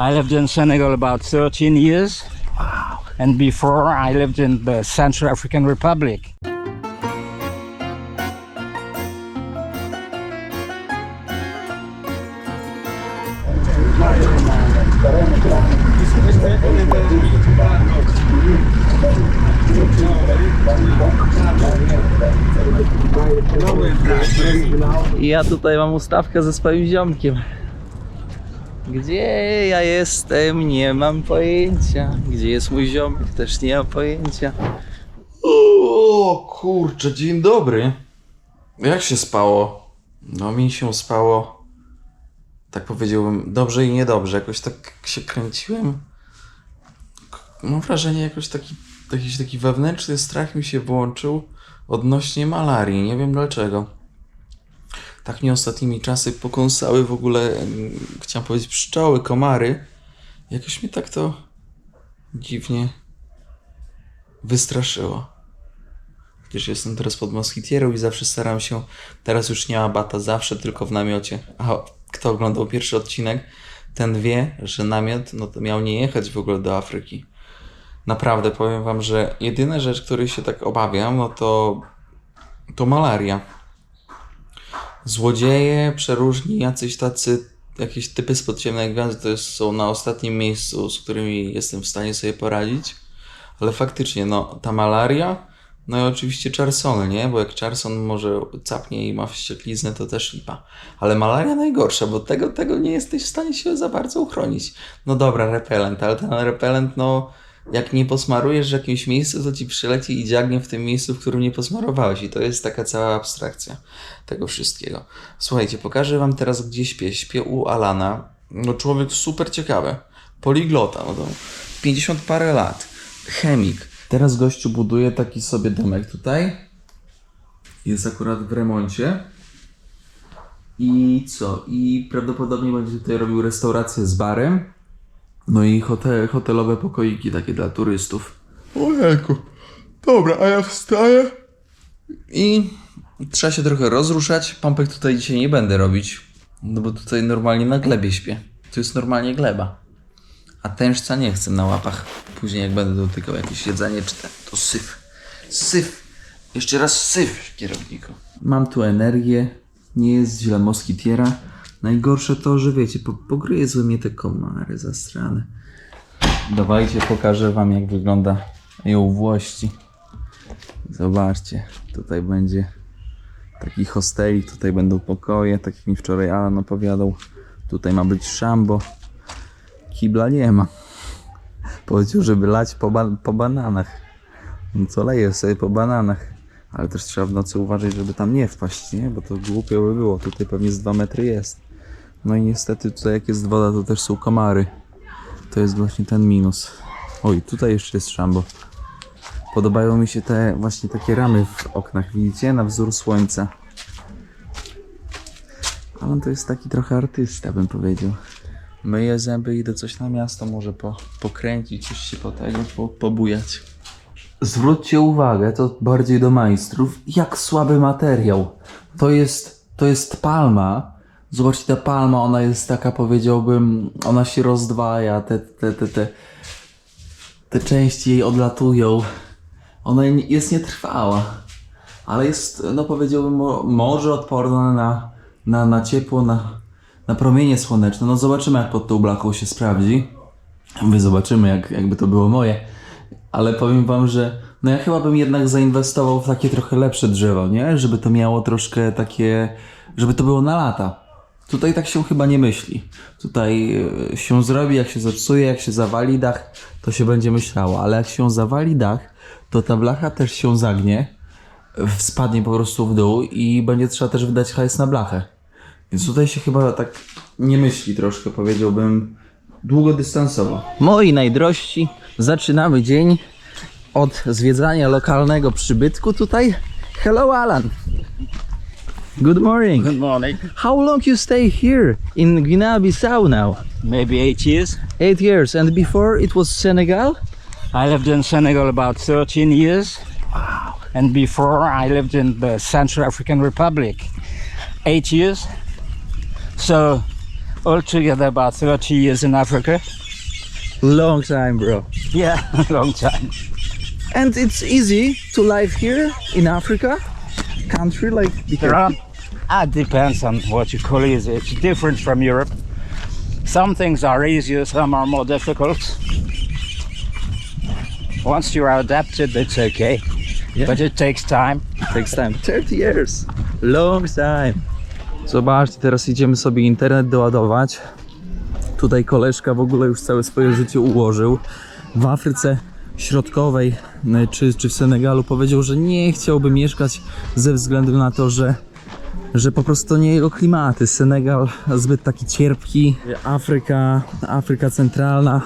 I lived in Senegal about 13 years. And before I lived in the Central African Republic. Ja tutaj mam ustawkę ze swoim ziomkiem. Gdzie ja jestem? Nie mam pojęcia. Gdzie jest mój ziomek? Też nie mam pojęcia. O kurczę, dzień dobry. Jak się spało? No mi się spało, tak powiedziałbym, dobrze i niedobrze. Jakoś tak się kręciłem. Mam wrażenie, jakoś taki, jakiś taki wewnętrzny strach mi się włączył odnośnie malarii. Nie wiem dlaczego. Tak mnie ostatnimi czasy pokąsały w ogóle, chciałem powiedzieć, pszczoły, komary. Jakoś mnie tak to dziwnie wystraszyło. Przecież jestem teraz pod moskitierą i zawsze staram się, teraz już nie ma bata, zawsze tylko w namiocie. A kto oglądał pierwszy odcinek, ten wie, że namiot no to miał nie jechać w ogóle do Afryki. Naprawdę powiem wam, że jedyna rzecz, której się tak obawiam, no to to malaria. Złodzieje, przeróżni, jacyś tacy, jakieś typy z podziemnej gwiazdy to jest, są na ostatnim miejscu, z którymi jestem w stanie sobie poradzić. Ale faktycznie, no, ta malaria, no i oczywiście Charson, nie? Bo jak Charson może capnie i ma wściekliznę, to też lipa. Ale malaria najgorsza, bo tego, tego nie jesteś w stanie się za bardzo uchronić. No dobra, repelent, ale ten repelent, no, jak nie posmarujesz w jakimś miejscu, to ci przyleci i dziagnie w tym miejscu, w którym nie posmarowałeś. I to jest taka cała abstrakcja tego wszystkiego. Słuchajcie, pokażę wam teraz, gdzie śpię. Śpię u Alana. No człowiek super ciekawy. Poliglota, no to 50 parę lat. Chemik. Teraz gościu buduje taki sobie domek tutaj. Jest akurat w remoncie. I co? I prawdopodobnie będzie tutaj robił restaurację z barem. No i hotel, hotelowe pokoiki takie dla turystów. Ojejku. Dobra, a ja wstaję. I trzeba się trochę rozruszać. Pompek tutaj dzisiaj nie będę robić. No bo tutaj normalnie na glebie śpię. To jest normalnie gleba. A tężca nie chcę na łapach. Później jak będę dotykał jakieś jedzenie czy ten, to syf. Syf. Jeszcze raz syf, kierowniku. Mam tu energię. Nie jest źle moskitiera. Najgorsze to, że wiecie, po, pogryzły mnie te komary zastrane. Dawajcie, pokażę wam jak wygląda ją włości. Zobaczcie, tutaj będzie taki hostelik, tutaj będą pokoje, tak jak mi wczoraj Alan opowiadał. Tutaj ma być szambo. Kibla nie ma. Powiedział, żeby lać po, ba- po bananach. No co leje sobie po bananach. Ale też trzeba w nocy uważać, żeby tam nie wpaść, nie? Bo to głupio by było. Tutaj pewnie z 2 metry jest. No i niestety tutaj jak jest woda, to też są komary. To jest właśnie ten minus. Oj, tutaj jeszcze jest szambo. Podobają mi się te właśnie takie ramy w oknach, widzicie? Na wzór słońca. Ale on to jest taki trochę artysta, bym powiedział. Myję zęby, idę coś na miasto, może po, pokręcić, coś się po tego, po, pobujać. Zwróćcie uwagę, to bardziej do majstrów, jak słaby materiał. To jest, to jest palma. Zobaczcie, ta palma, ona jest taka, powiedziałbym, ona się rozdwaja, te, te, te, te, te części jej odlatują. Ona jest nietrwała, ale jest, no powiedziałbym, mo- może odporna na, na, na ciepło, na, na promienie słoneczne. No zobaczymy, jak pod tą blaką się sprawdzi. Wy zobaczymy, jak, jakby to było moje. Ale powiem wam, że no ja chyba bym jednak zainwestował w takie trochę lepsze drzewo, nie? Żeby to miało troszkę takie, żeby to było na lata. Tutaj tak się chyba nie myśli. Tutaj e, się zrobi, jak się zepsuje, jak się zawali dach, to się będzie myślało. Ale jak się zawali dach, to ta blacha też się zagnie, spadnie po prostu w dół i będzie trzeba też wydać hajs na blachę. Więc tutaj się chyba tak nie myśli troszkę, powiedziałbym, długodystansowo. Moi najdrożsi, zaczynamy dzień od zwiedzania lokalnego przybytku tutaj. Hello Alan. Good morning. Good morning. How long you stay here in Guinea-Bissau now? Maybe eight years. Eight years. And before it was Senegal? I lived in Senegal about 13 years. Wow. And before I lived in the Central African Republic eight years. So altogether about 30 years in Africa. Long time, bro. Yeah, long time. And it's easy to live here in Africa country like There are, it depends on what you call it. It's different from Europe. Some things are easier, some are more difficult. Once you are adapted, it's okay. Yeah. But it takes time. takes time. 30 years. Long time. Zobaczcie, teraz idziemy sobie internet doładować. Tutaj koleżka w ogóle już całe swoje życie ułożył. W Afryce Środkowej e, czy, czy w Senegalu powiedział, że nie chciałby mieszkać ze względu na to, że, że po prostu nie jego klimaty. Senegal zbyt taki cierpki. Afryka, Afryka Centralna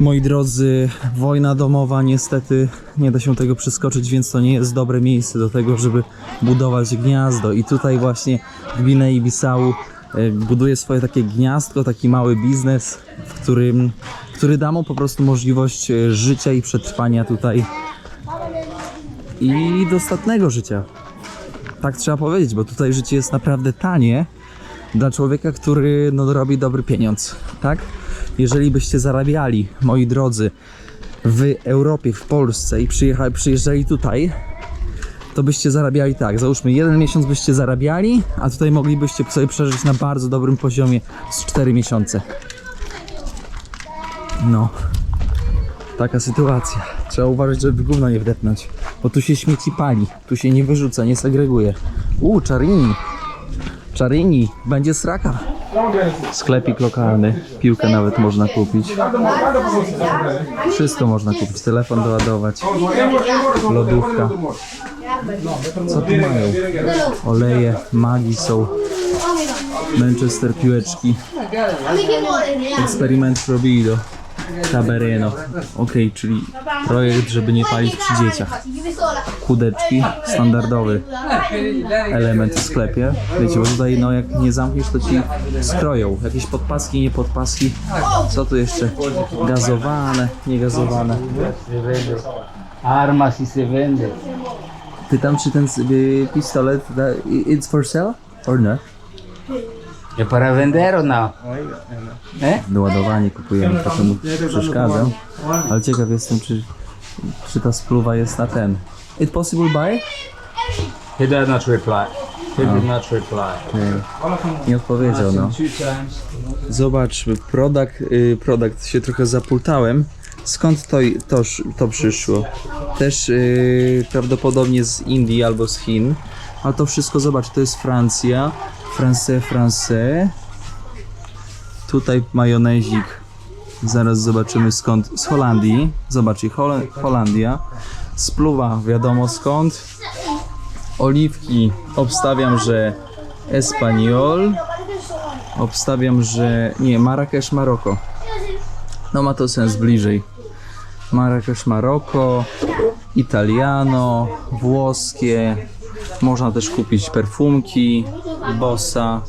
Moi drodzy, wojna domowa niestety nie da się tego przeskoczyć, więc to nie jest dobre miejsce do tego, żeby budować gniazdo. I tutaj właśnie w Gwinei Bissau e, buduje swoje takie gniazdko, taki mały biznes, w którym, który da mu po prostu możliwość e, życia i przetrwania tutaj i dostatnego życia. Tak trzeba powiedzieć, bo tutaj życie jest naprawdę tanie dla człowieka, który no, robi dobry pieniądz, tak? Jeżeli byście zarabiali, moi drodzy, w Europie, w Polsce i przyjeżdżali tutaj, to byście zarabiali tak, załóżmy jeden miesiąc byście zarabiali, a tutaj moglibyście sobie przeżyć na bardzo dobrym poziomie z 4 miesiące. No, taka sytuacja. Trzeba uważać, żeby gówno nie wdepnąć, bo tu się śmieci pali, tu się nie wyrzuca, nie segreguje. Uuu, czarini. Czarini, będzie sraka. Sklepik lokalny, piłkę nawet można kupić. Wszystko można kupić, telefon doładować, lodówka. Co tu mają? Oleje, magi są, Manchester piłeczki, eksperyment robido, tabereno. Ok, czyli projekt, żeby nie palić przy dzieciach. Kudeczki, standardowy element w sklepie. Wiecie, bo tutaj no jak nie zamkniesz, to ci skroją. Jakieś podpaski, nie podpaski. Co tu jeszcze? Gazowane, niegazowane. Armas y se vende. Pytam, czy ten pistolet it's for sale or not? ¿Es para vender o no? ¿Eh? Doładowanie kupujemy, to mu przeszkadzam. Ale ciekaw jestem, czy, czy ta spluwa jest na ten. It possible buy? He did not reply. He did not reply. Nie, nie odpowiedział, no. Zobacz, produkt, y, produkt się trochę zapultałem. Skąd to, to, to przyszło? Też y, prawdopodobnie z Indii albo z Chin. A to wszystko, zobacz, to jest Francja. France, France. Tutaj majonezik. Zaraz zobaczymy skąd. Z Holandii. Zobaczcie, Hol Holandia. Spluwa wiadomo skąd. Oliwki obstawiam, że Espaniol. Obstawiam, że nie, Marrakesz, Maroko. No ma to sens bliżej. Marrakesz, Maroko, Italiano, włoskie. Można też kupić perfumki, Bossa.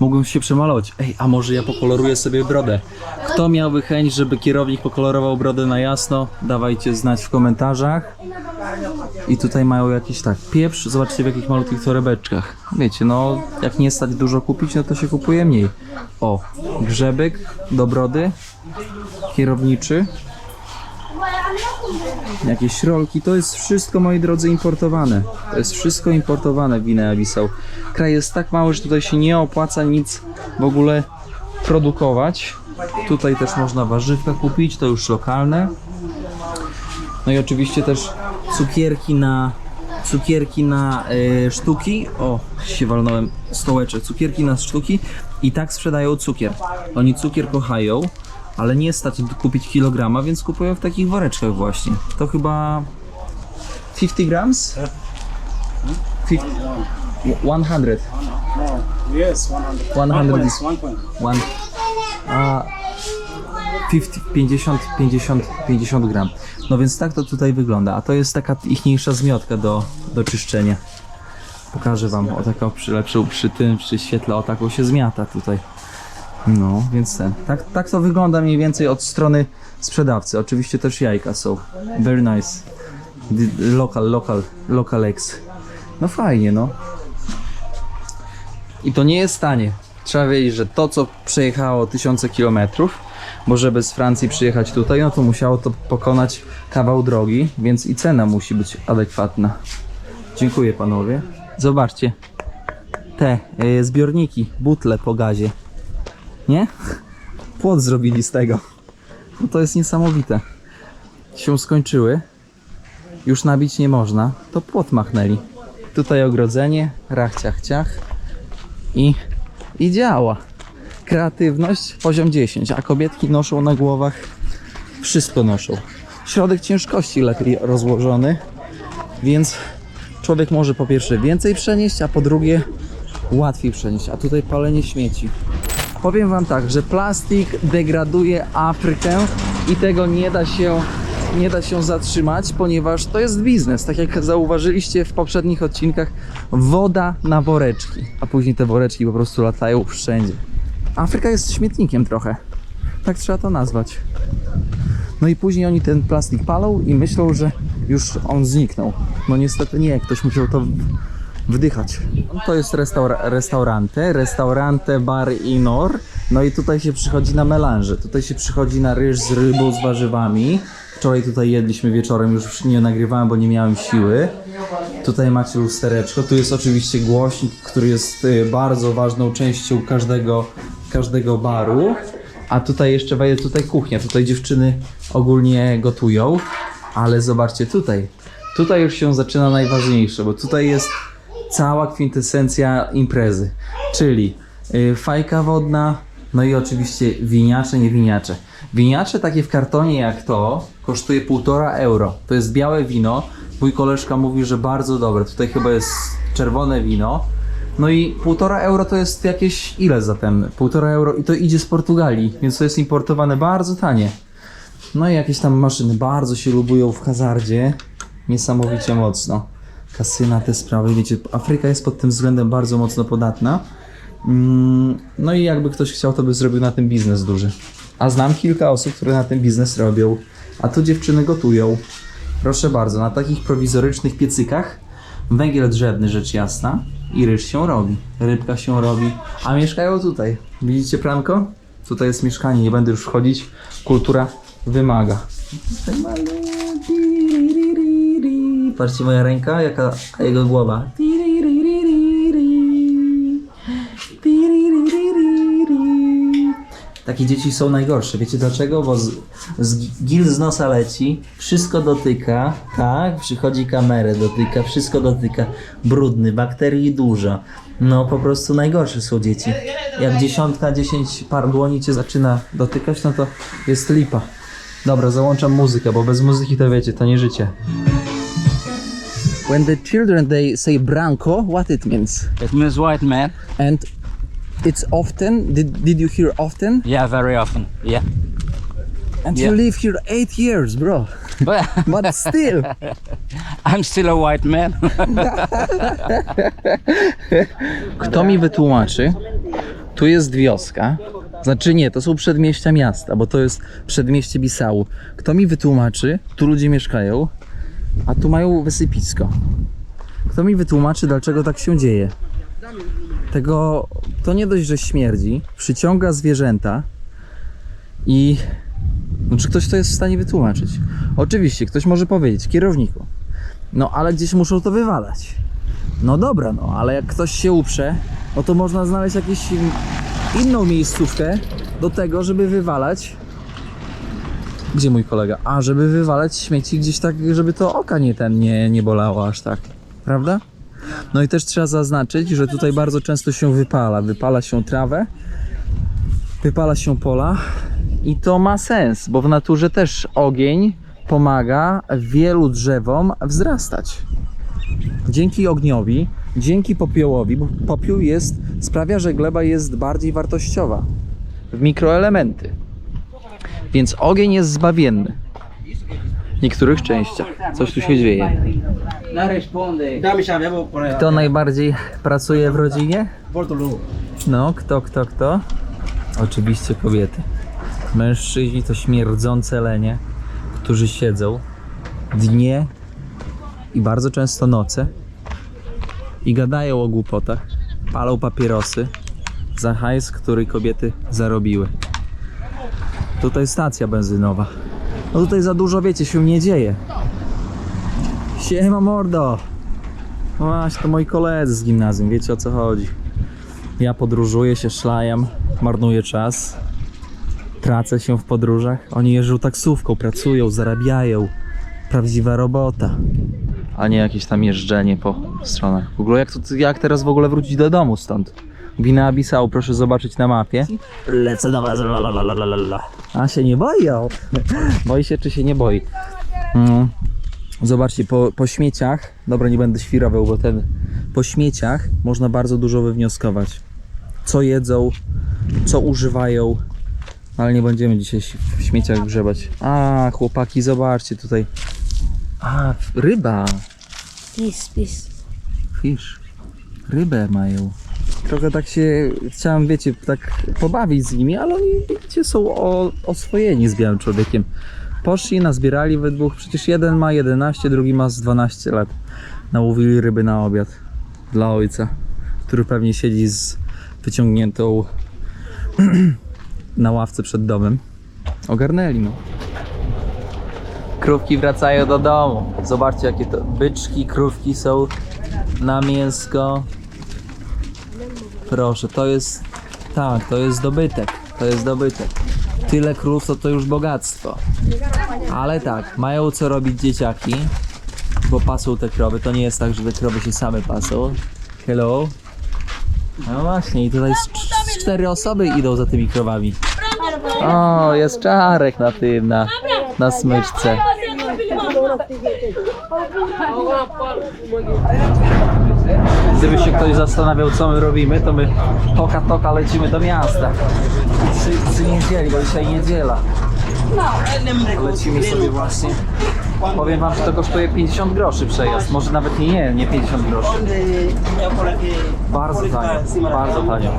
Mógłbym się przemalować. Ej, a może ja pokoloruję sobie brodę? Kto miałby chęć, żeby kierownik pokolorował brodę na jasno? Dawajcie znać w komentarzach. I tutaj mają jakiś tak pieprz, zobaczcie w jakich malutkich torebeczkach. Wiecie, no jak nie stać dużo kupić, no to się kupuje mniej. O, grzebek do brody, kierowniczy, jakieś rolki, to jest wszystko moi drodzy importowane. To jest wszystko importowane w Guinea Bissau. Kraj jest tak mały, że tutaj się nie opłaca nic w ogóle produkować. Tutaj też można warzywka kupić, to już lokalne. No i oczywiście też cukierki na cukierki na e, sztuki. O, się walnąłem stołeczek. Cukierki na sztuki i tak sprzedają cukier. Oni cukier kochają, ale nie stać kupić kilograma, więc kupują w takich woreczkach właśnie. To chyba 50 grams? 50, 100. Yes, 100. 100 is 1 point. one. A 50, 50, 50, 50 gram. No więc tak to tutaj wygląda. A to jest taka ichniejsza zmiotka do, do czyszczenia. Pokażę wam o taką przy, lepszą przy tym, przy świetle, o taką się zmiata tutaj. No, więc ten. Tak, tak to wygląda mniej więcej od strony sprzedawcy. Oczywiście też jajka są. Very nice. The- Local, local, local eggs. No fajnie, no. I to nie jest tanie. Trzeba wiedzieć, że to co przejechało tysiące kilometrów, bo żeby z Francji przyjechać tutaj, no to musiało to pokonać kawał drogi, więc i cena musi być adekwatna. Dziękuję panowie. Zobaczcie. Te y, zbiorniki, butle po gazie. Nie? Płot zrobili z tego. No to jest niesamowite. Się skończyły. Już nabić nie można. To płot machnęli. Tutaj ogrodzenie, rach ciach ciach. I, I działa. Kreatywność poziom 10, a kobietki noszą na głowach wszystko noszą. Środek ciężkości lepiej rozłożony, więc człowiek może po pierwsze więcej przenieść, a po drugie łatwiej przenieść. A tutaj palenie śmieci. Powiem Wam tak, że plastik degraduje Afrykę i tego nie da się, nie da się zatrzymać, ponieważ to jest biznes. Tak jak zauważyliście w poprzednich odcinkach, woda na woreczki, a później te woreczki po prostu latają wszędzie. Afryka jest śmietnikiem trochę. Tak trzeba to nazwać. No i później oni ten plastik palą i myślą, że już on zniknął. No niestety nie, ktoś musiał to wdychać. To jest restaura restaurante, restaurante bar i nor. No i tutaj się przychodzi na melanże. Tutaj się przychodzi na ryż z rybą, z warzywami. Wczoraj tutaj jedliśmy wieczorem, już nie nagrywałem, bo nie miałem siły. Tutaj macie lustereczko. Tu jest oczywiście głośnik, który jest y, bardzo ważną częścią każdego, każdego baru. A tutaj jeszcze wejdzie tutaj kuchnia. Tutaj dziewczyny ogólnie gotują. Ale zobaczcie tutaj. Tutaj już się zaczyna najważniejsze, bo tutaj jest cała kwintesencja imprezy. Czyli y, fajka wodna, no i oczywiście winiacze, nie winiacze. Winiacze takie w kartonie jak to kosztuje 1,5 euro. To jest białe wino. Mój koleżka mówi, że bardzo dobre. Tutaj chyba jest czerwone wino. No i 1,5 euro to jest jakieś ile zatem? 1,5 euro i to idzie z Portugalii, więc to jest importowane bardzo tanie. No i jakieś tam maszyny bardzo się lubują w hazardzie. Niesamowicie mocno. Kasyna, te sprawy, wiecie, Afryka jest pod tym względem bardzo mocno podatna. Mm, No i jakby ktoś chciał, to by zrobił na tym biznes duży. A znam kilka osób, które na tym biznes robią. A tu dziewczyny gotują. Proszę bardzo, na takich prowizorycznych piecykach węgiel drzewny, rzecz jasna, i ryż się robi, rybka się robi, a mieszkają tutaj. Widzicie pranko? Tutaj jest mieszkanie, nie będę już wchodzić. Kultura wymaga. Tutaj Patrzcie moja ręka, jaka jego głowa. Takie dzieci są najgorsze. Wiecie dlaczego? Bo z, z gil z nosa leci, wszystko dotyka, tak? Przychodzi kamerę, dotyka, wszystko dotyka. Brudny, bakterii dużo. No po prostu najgorsze są dzieci. Jak dziesiątka, dziesięć par dłoni cię zaczyna dotykać, no to jest lipa. Dobra, załączam muzykę, bo bez muzyki to wiecie, to nie życie. When the children they say branco, what it means? It means white man. And it's often, did, did you hear often? Yeah, very often. Yeah. And Yeah. you live here eight years, bro. But But still, I'm still a white man. kto mi wytłumaczy? Tu jest wioska. Znaczy nie, to są przedmieścia miasta, bo to jest przedmieście Bisału. Kto mi wytłumaczy? Tu ludzie mieszkają, a tu mają wysypisko. Kto mi wytłumaczy, dlaczego tak się dzieje? Tego to nie dość, że śmierdzi, przyciąga zwierzęta i no, czy ktoś to jest w stanie wytłumaczyć? Oczywiście, ktoś może powiedzieć, kierowniku. No ale gdzieś muszą to wywalać. No dobra, no ale jak ktoś się uprze, no to można znaleźć jakąś in- inną miejscówkę do tego, żeby wywalać. Gdzie mój kolega? A, żeby wywalać śmieci gdzieś tak, żeby to oka nie ten nie, nie bolało aż tak. Prawda? No i też trzeba zaznaczyć, że tutaj bardzo często się wypala. Wypala się trawę, wypala się pola i to ma sens, bo w naturze też ogień pomaga wielu drzewom wzrastać dzięki ogniowi, dzięki popiołowi, bo popiół jest, sprawia, że gleba jest bardziej wartościowa w mikroelementy. Więc ogień jest zbawienny. W niektórych częściach. Coś tu się dzieje. Kto najbardziej pracuje w rodzinie? No, kto, kto, kto? Oczywiście kobiety. Mężczyźni to śmierdzące lenie, którzy siedzą dnie i bardzo często noce i gadają o głupotach, palą papierosy, za hajs, który kobiety zarobiły. Tutaj stacja benzynowa. No tutaj za dużo, wiecie, się nie dzieje. Siema mordo! Właśnie, to moi koledzy z gimnazjum, wiecie o co chodzi. Ja podróżuję się, szlajam, marnuję czas. Tracę się w podróżach. Oni jeżdżą taksówką, pracują, zarabiają. Prawdziwa robota. A nie jakieś tam jeżdżenie po stronach. W ogóle jak, to, jak teraz w ogóle wrócić do domu stąd? Gwina Bissau, proszę zobaczyć na mapie. Lecę do was. A się nie boi? o. Boi się czy się nie boi? Mm. Zobaczcie, po, po śmieciach, dobra nie będę świrował, bo ten, po śmieciach można bardzo dużo wywnioskować. Co jedzą, co używają, ale nie będziemy dzisiaj w śmieciach grzebać. A, chłopaki, zobaczcie tutaj. A, ryba, Peace, peace. fish, rybę mają. Trochę tak się chciałem, wiecie, tak pobawić z nimi, ale oni, wiecie, są o, oswojeni z białym człowiekiem. Poszli, nazbierali we dwóch, przecież jeden ma 11, drugi ma z 12 lat. Nałowili ryby na obiad dla ojca, który pewnie siedzi z wyciągniętą na ławce przed domem. Ogarnęli, no. Krówki wracają do domu. Zobaczcie, jakie to byczki, krówki są na mięsko. Proszę, to jest. Tak, to jest dobytek. To jest dobytek. Tyle krów to to już bogactwo. Ale tak, mają co robić dzieciaki, bo pasą te krowy. To nie jest tak, że te krowy się same pasą. Hello. No właśnie, i tutaj cztery osoby idą za tymi krowami. O, jest czarek na tym, na, na smyczce. Gdyby się ktoś zastanawiał, co my robimy, to my toka toka lecimy do miasta. Przy, przy niedzieli, bo dzisiaj niedziela. Lecimy sobie właśnie. Powiem wam, że to kosztuje 50 groszy przejazd. Może nawet nie, nie, nie 50 groszy. Bardzo tanio, bardzo tanio.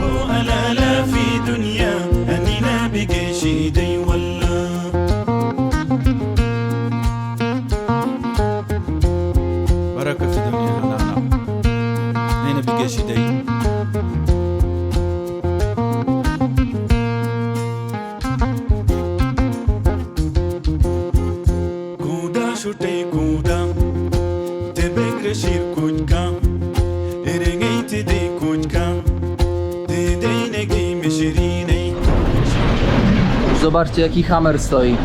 Zobaczcie jaki hammer stoi.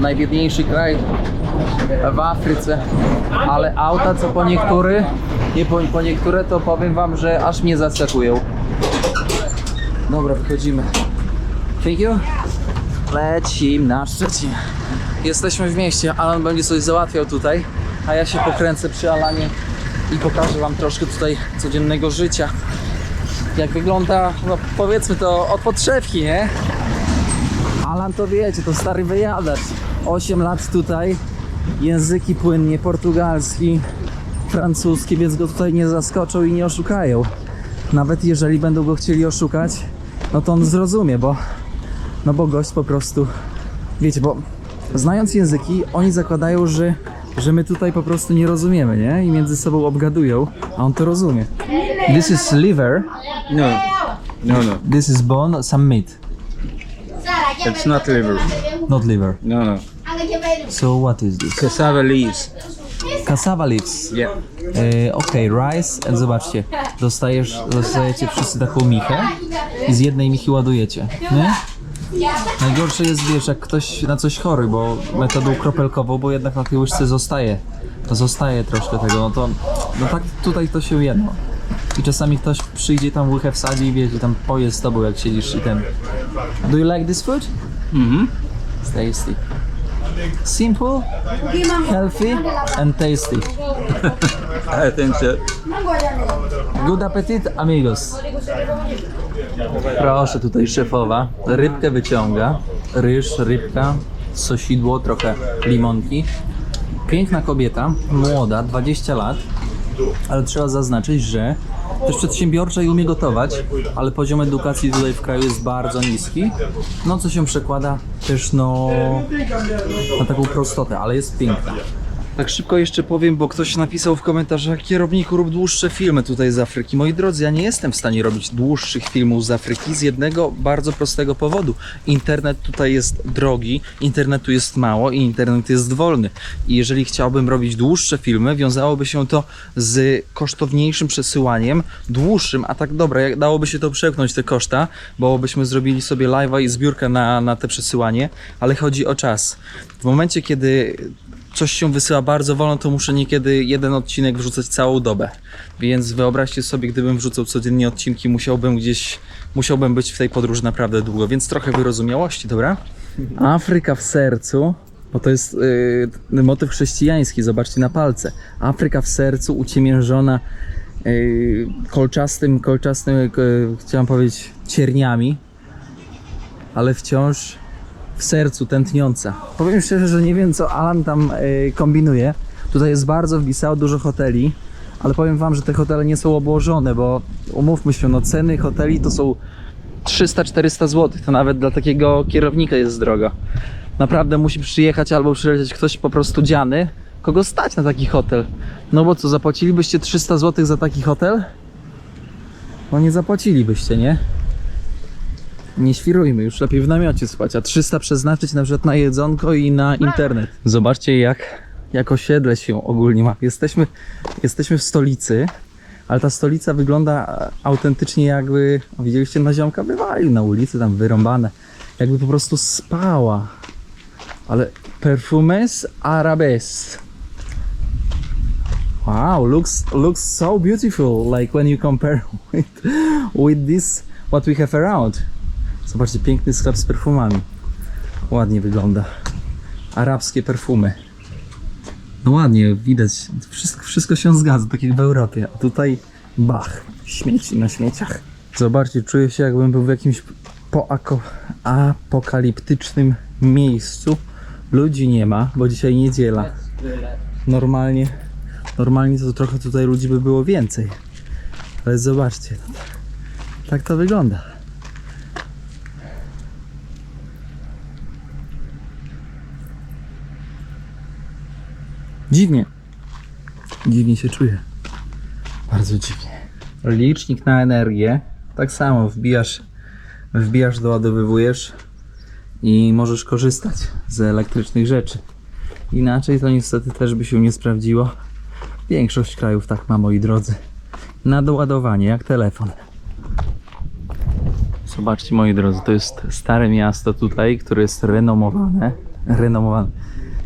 Najbiedniejszy kraj w Afryce. Ale auta co po niektóry, nie po, po niektóre to powiem wam, że aż mnie zaskakują. Dobra, wychodzimy. Thank you. Lecimy na Szczecin. Jesteśmy w mieście, Alan będzie coś załatwiał tutaj, a ja się pokręcę przy Alanie i pokażę wam troszkę tutaj codziennego życia. Jak wygląda, no powiedzmy to od podszewki, nie? Alan to wiecie, to stary wyjadacz. 8 lat tutaj, języki płynnie, portugalski, francuski, więc go tutaj nie zaskoczą i nie oszukają. Nawet jeżeli będą go chcieli oszukać, no to on zrozumie, bo no bo gość po prostu, wiecie, bo znając języki, oni zakładają, że, że my tutaj po prostu nie rozumiemy, nie? I między sobą obgadują, a on to rozumie. This is liver, No, no, no. this is bone, some meat, It's not liver. not liver. No, no. So what is this? Cassava leaves. Cassava leaves. Yeah. E, Okej, rice, and zobaczcie, dostajesz, dostajecie wszyscy taką michę i z jednej michy ładujecie, nie? Najgorsze jest, wiesz, jak ktoś na coś chory, bo metodą kropelkową, bo jednak na tej łyżce zostaje, to zostaje troszkę tego, no to, no tak tutaj to się jedno. I czasami ktoś przyjdzie tam łychę wsadzi i wiecie, tam poje z tobą jak siedzisz i ten... Do you like this food? Mhm. It's tasty. Simple, healthy and tasty. I think so. Good appetit, amigos. Proszę, tutaj szefowa. Rybkę wyciąga. Ryż, rybka, sosidło, trochę limonki. Piękna kobieta, młoda, 20 lat. Ale trzeba zaznaczyć, że też przedsiębiorcza i umie gotować, ale poziom edukacji tutaj w kraju jest bardzo niski. No co się przekłada też no na taką prostotę, ale jest piękna. Tak szybko jeszcze powiem, bo ktoś napisał w komentarzach, kierowniku rób dłuższe filmy tutaj z Afryki. Moi drodzy, ja nie jestem w stanie robić dłuższych filmów z Afryki z jednego bardzo prostego powodu. Internet tutaj jest drogi, internetu jest mało i internet jest wolny. I jeżeli chciałbym robić dłuższe filmy, wiązałoby się to z kosztowniejszym przesyłaniem, dłuższym, a tak dobra, jak dałoby się to przełknąć te koszta, bo byśmy zrobili sobie live'a i zbiórkę na, na te przesyłanie, ale chodzi o czas. W momencie, kiedy coś się wysyła bardzo wolno, to muszę niekiedy jeden odcinek wrzucać całą dobę. Więc wyobraźcie sobie, gdybym wrzucał codziennie odcinki, musiałbym gdzieś, musiałbym być w tej podróży naprawdę długo, więc trochę wyrozumiałości, dobra? Afryka w sercu, bo to jest yy, motyw chrześcijański, zobaczcie na palce. Afryka w sercu uciemiężona yy, kolczastym, kolczastym, yy, chciałem powiedzieć, cierniami, ale wciąż w sercu tętniąca. Powiem szczerze, że nie wiem co Alan tam y, kombinuje. Tutaj jest bardzo w Bissau dużo hoteli, ale powiem wam, że te hotele nie są obłożone, bo umówmy się, no ceny hoteli to są 300-400 zł. To nawet dla takiego kierownika jest drogo. Naprawdę musi przyjechać albo przylecieć ktoś po prostu dziany, kogo stać na taki hotel. No bo co, zapłacilibyście 300 zł za taki hotel? No nie zapłacilibyście, nie? Nie świrujmy, już lepiej w namiocie spać, a 300 przeznaczyć na przykład na jedzonko i na internet. Zobaczcie jak, jak osiedle się ogólnie ma. Jesteśmy, jesteśmy w stolicy, ale ta stolica wygląda e, autentycznie jakby, widzieliście, na ziomka wywalił na ulicy, tam wyrąbane. Jakby po prostu spała. Ale perfumes arabes. Wow, looks looks so beautiful like when you compare with, with this what we have around. Zobaczcie, piękny sklep z perfumami. Ładnie wygląda. Arabskie perfumy. No ładnie, widać. Wszystko, wszystko się zgadza, tak jak w Europie. A tutaj bach, śmieci na śmieciach. Zobaczcie, czuję się jakbym był w jakimś apokaliptycznym miejscu. Ludzi nie ma, bo dzisiaj niedziela. Normalnie, normalnie to trochę tutaj ludzi by było więcej. Ale zobaczcie, tak to wygląda. Dziwnie. Dziwnie się czuję. Bardzo dziwnie. Licznik na energię. Tak samo wbijasz, wbijasz, doładowywujesz i możesz korzystać z elektrycznych rzeczy. Inaczej to niestety też by się nie sprawdziło. Większość krajów tak ma, moi drodzy. Na doładowanie, jak telefon. Zobaczcie, moi drodzy, to jest stare miasto tutaj, które jest renomowane. Renomowane.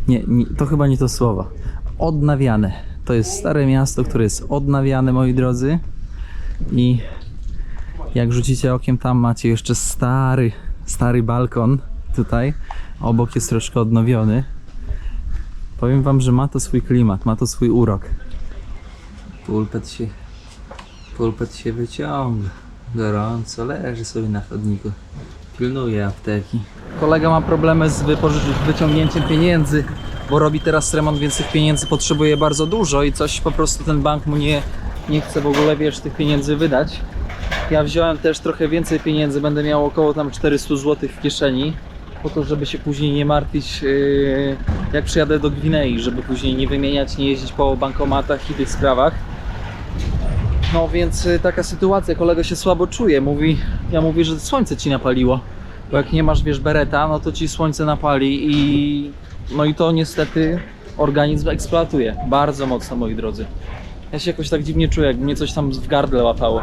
Nie, nie, to chyba nie to słowo. Odnawiane. To jest stare miasto, które jest odnawiane, moi drodzy. I jak rzucicie okiem, tam macie jeszcze stary, stary balkon tutaj. Obok jest troszkę odnowiony. Powiem wam, że ma to swój klimat, ma to swój urok. Pulpet się, pulpet się wyciąga. Gorąco leży sobie na chodniku. Pilnuje apteki. Kolega ma problemy z wyciągnięciem pieniędzy, bo robi teraz remont, więc tych pieniędzy potrzebuje bardzo dużo i coś po prostu ten bank mu nie, nie chce w ogóle, wiesz, tych pieniędzy wydać. Ja wziąłem też trochę więcej pieniędzy, będę miał około tam 400 zł w kieszeni, po to, żeby się później nie martwić, yy, jak przyjadę do Gwinei, żeby później nie wymieniać, nie jeździć po bankomatach i tych sprawach. No więc y, taka sytuacja, kolega się słabo czuje, mówi, ja mówię, że słońce ci napaliło, bo jak nie masz, wiesz, bereta, no to ci słońce napali i no i to niestety organizm eksploatuje, bardzo mocno, moi drodzy. Ja się jakoś tak dziwnie czuję, jakby mnie coś tam w gardle łapało.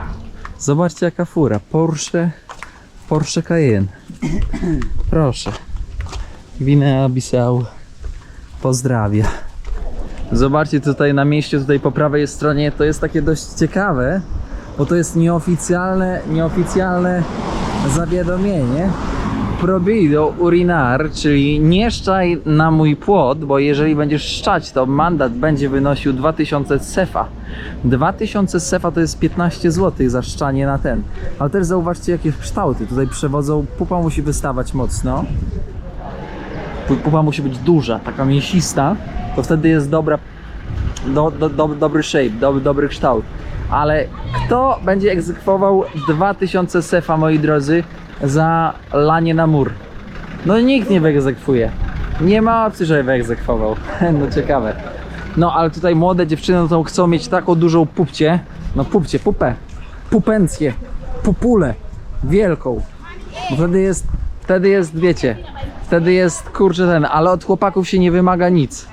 Zobaczcie jaka fura, Porsche, Porsche Cayenne. Proszę. Gwinea Bissau pozdrawia. Zobaczcie tutaj na mieście, tutaj po prawej stronie, to jest takie dość ciekawe, bo to jest nieoficjalne, nieoficjalne zawiadomienie. Probido urinar, czyli nie szczaj na mój płot, bo jeżeli będziesz szczać, to mandat będzie wynosił 2000 sefa. 2000 sefa to jest 15 zł za szczanie na ten. Ale też zauważcie jakie kształty. Tutaj przewodzą, pupa musi wystawać mocno. Pu- Pupa musi być duża, taka mięsista, to wtedy jest dobra, do, do, do, dobry shape, do, dobry kształt. Ale kto będzie egzekwował 2000 sefa, moi drodzy, za lanie na mur? No nikt nie wyegzekwuje. Nie ma opcji, żeby wyegzekwował. No ciekawe. No ale tutaj młode dziewczyny no to chcą mieć taką dużą pupcie. No pupcie, pupę. Pupencję. Pupulę. Wielką. Wtedy jest, wtedy jest, wiecie, wtedy jest kurczę ten, ale od chłopaków się nie wymaga nic.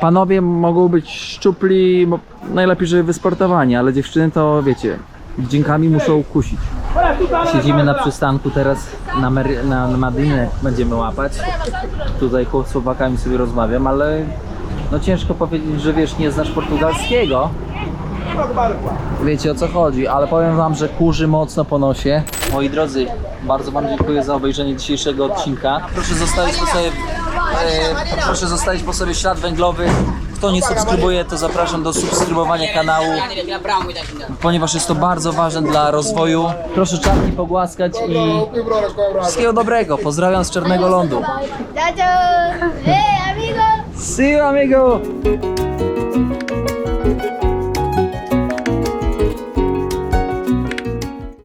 Panowie mogą być szczupli, najlepiej, żeby wysportowani, ale dziewczyny to wiecie, dziękami muszą kusić. Siedzimy na przystanku teraz na, Mery- na, Madynę będziemy łapać. Tutaj z Słowakami sobie rozmawiam, ale no ciężko powiedzieć, że wiesz, nie znasz portugalskiego. Wiecie o co chodzi, ale powiem wam, że kurzy mocno po nosie. Moi drodzy, bardzo wam dziękuję za obejrzenie dzisiejszego odcinka. Proszę zostawić po sobie, e, proszę zostawić po sobie ślad węglowy. Kto nie subskrybuje, to zapraszam do subskrybowania kanału, ponieważ jest to bardzo ważne dla rozwoju. Proszę czapki pogłaskać i wszystkiego dobrego. Pozdrawiam z Czarnego Lądu. Chao, chao. ¡Eh, amigo! See you, amigo!